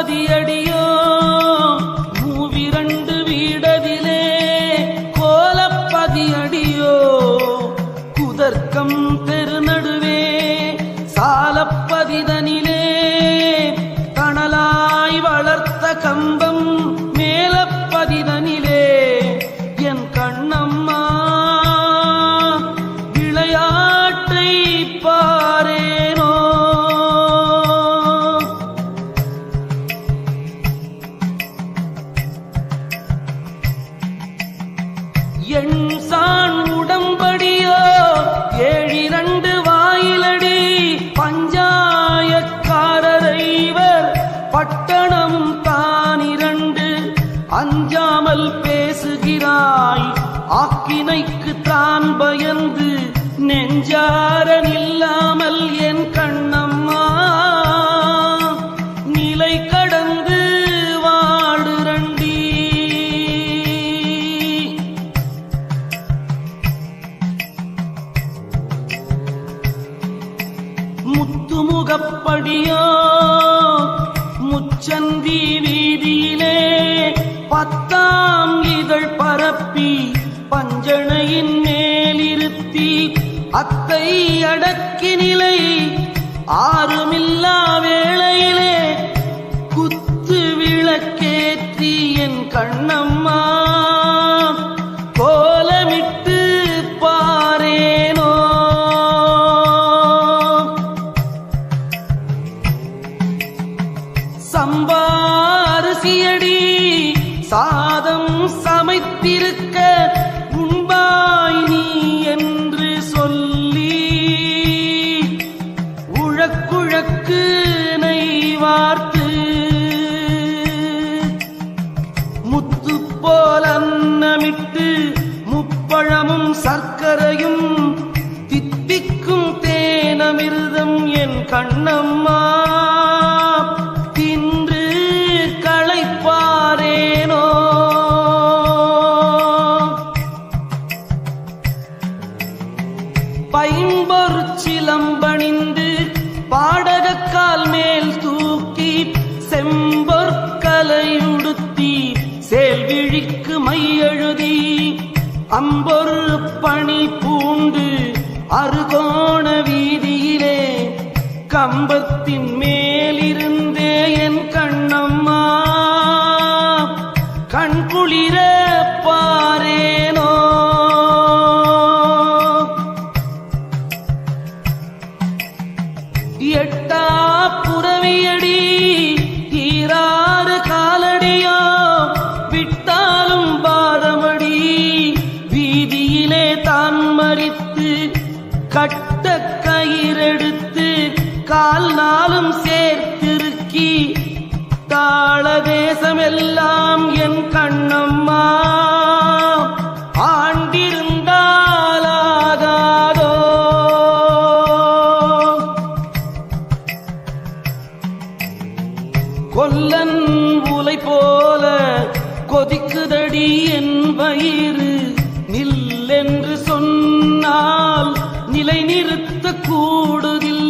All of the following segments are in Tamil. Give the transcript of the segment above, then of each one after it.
பதியடியோ மூவிரண்டு வீடதிலே கோலப்பதியடியோ? குதர்க்கம் தே வந்து நெஞ்சார நில்லாமல் என் கண்ணம்மா நிலை கடந்து வாடுரண்டி முத்துமுகப்படியோ முச்சந்தி வீதியிலே பத்தாம் இதழ் பரப்பி பஞ்சணையின் மேலிருத்தி அத்தை அடக்கி நிலை ஆறுமில்லா வேளையிலே குத்து விளக்கேற்றி என் கண்ணம்மா. கோலமிட்டு தேனமிர்தம் என் கண்ணம்மா. தின்று களைப்பாரேனோ. பைம்பொரு சிலம்பணிந்து பாடகக்கால் மேல் தூக்கி செம்பொற்கலையுடுத்தி சேல்விழிக்கு மையெழுதி அம்பொரு பணி பூண்டு அருகோணவி கம்பத்தின் மேலிருந்தே என் கண்ணம்மா. கண் குளிர பாரேனோ. எட்டா புறவியடி கால் நாளும் சேர்த்திருக்கி. தாள தேசமெல்லாம் என் கண்ணம்மா. ஆண்டிருந்தாலாகாதோ. கொல்லன் உலை போல கொதிக்குதடி என் வயிறு. நில்லென்று சொன்னால் நிலை நிறுத்த கூடுதில்லை.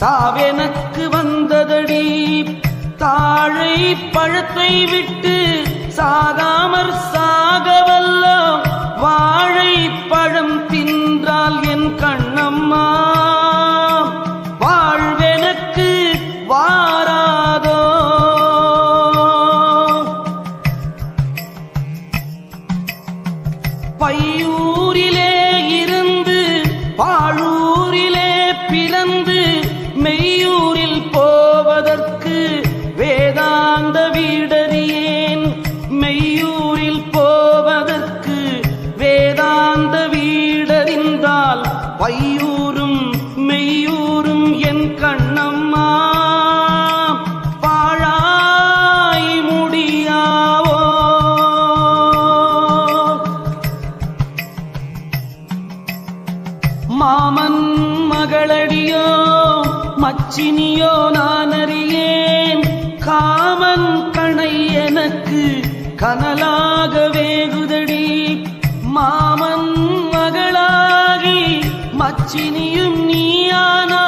சாவெனக்கு வந்ததடி. தாழை பழத்தை விட்டு சாகாமற் சாகவல்ல. வாழை பழம் தின்றால் என் கண்ணம்மா மெய்யூரில் போவதற்கு வேதாந்த வீடறியேன். மெய்யூரில் போவதற்கு வேதாந்த வீடறிந்தால் பையூரும் மெய்யூரும் என் கண்ணம்மா. பாழாய் முடியாவோ? மாமன் மகளடியோ? மச்சினியோ நான் அறியேன். காமன் கணை எனக்கு கனலாக வேகுதடி. மாமன் மகளாகி மச்சினியும் நீயானா.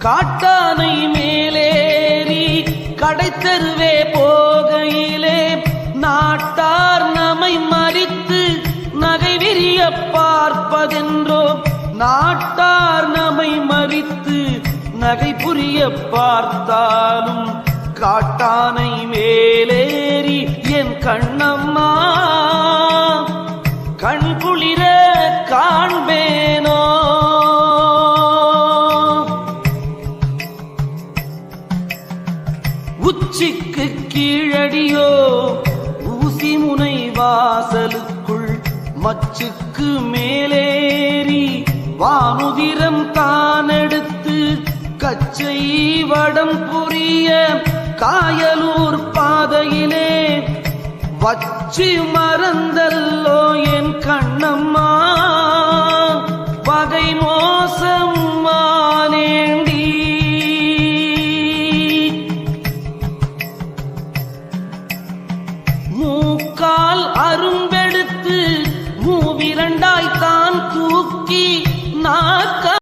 காட்டானை மேலேறி கடைத்தருவே போகையிலே நாட்டார் நம்மை மறித்து நகை விரிய பார்ப்பதென்றோ நாட்டார் நம்மை மறித்து நகை புரிய பார்த்தாலும் காட்டானை மேலேறி என் கண்ணம்மா கண் குளிர காண்பேனோ. வானுதிரம் தானெடுத்து கச்சை வடம் புரிய காயலூர் பாதையிலே வச்சு மறந்தல்லோ என் கண்ணம்மா. பகை மோசம்